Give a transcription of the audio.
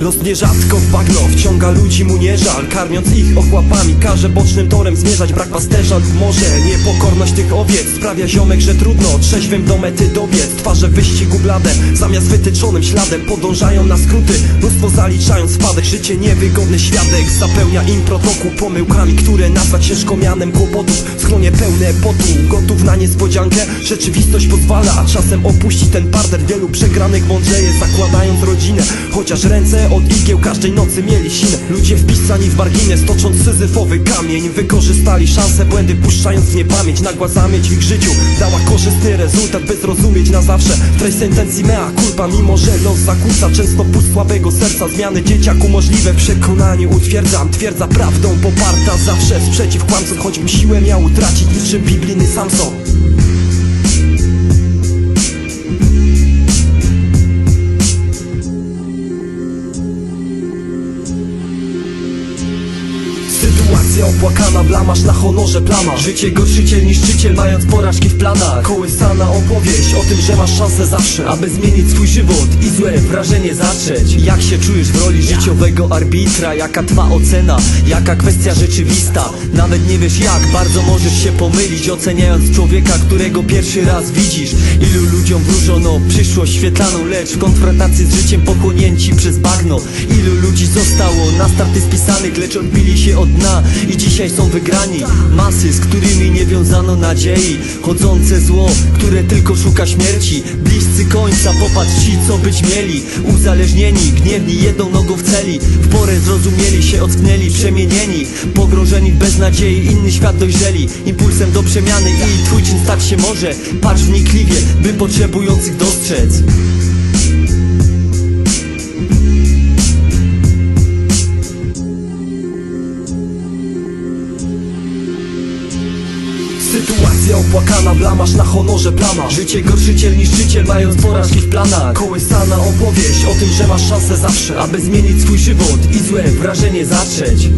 Los nierzadko w bagno wciąga ludzi mu nie żal. Karmiąc ich ochłapami każe bocznym torem zmierzać. Brak pasterza lub może niepokorność tych owiec. Sprawia ziomek, że trudno trzeźwym do mety dobiec. Twarze wyścigu blade zamiast wytyczonym śladem Podążają na skróty, mnóstwo zaliczając spadek Życie niewygodny świadek. Zapełnia im protokół Pomyłkami, które nazwać ciężko mianem kłopotów. Schronie pełne potu, gotów na niespodziankę. Rzeczywistość pozwala, a czasem opuści ten parter. Wielu przegranych mądrzeje zakładając rodzinę. Chociaż ręce od igieł każdej nocy mieli sinę Ludzie wpisani w margines, tocząc syzyfowy kamień Wykorzystali szanse, błędy puszczając w niepamięć Nagła zamieć w ich życiu dała korzystny rezultat By zrozumieć na zawsze treść sentencji mea culpa. Mimo, że los zakłóca często pust słabego serca Zmiany dzieciaku możliwe, przekonanie utwierdzam Twierdza prawdą poparta zawsze sprzeciw kłamcom. Choćbym siłę miał utracić niczym biblijny Samson Sytuacja opłakana, blamasz na honorze plama Życie gorszyciel, niszczyciel, mając porażki w planach Kołysana opowieść o tym, że masz szansę zawsze Aby zmienić swój żywot i złe wrażenie zatrzeć Jak się czujesz w roli życiowego arbitra? Jaka twa ocena? Jaka kwestia rzeczywista? Nawet nie wiesz jak, bardzo możesz się pomylić Oceniając człowieka, którego pierwszy raz widzisz Ilu ludziom wróżono przyszłość świetlaną Lecz w konfrontacji z życiem pochłonięci przez bagno Ilu ludzi zostało na starty spisanych Lecz odbili się od dna i dzisiaj są wygrani. Masy, z którymi nie wiązano nadziei. Chodzące zło, które tylko szuka śmierci. Bliscy końca, popatrz ci co być mieli. Uzależnieni, gniewni, jedną nogą w celi. W porę zrozumieli się, ocknęli, przemienieni. Pogrożeni w beznadziei, inny świat dojrzeli. Impulsem do przemiany i twój czyn stać się może. Patrz wnikliwie, by potrzebujących dostrzec Sytuacja opłakana, blamasz na honorze plama Życie gorszyciel, niszczyciel, mając porażki w planach. Kołysana opowieść o tym, że masz szansę zawsze Aby zmienić swój żywot i złe wrażenie zatrzeć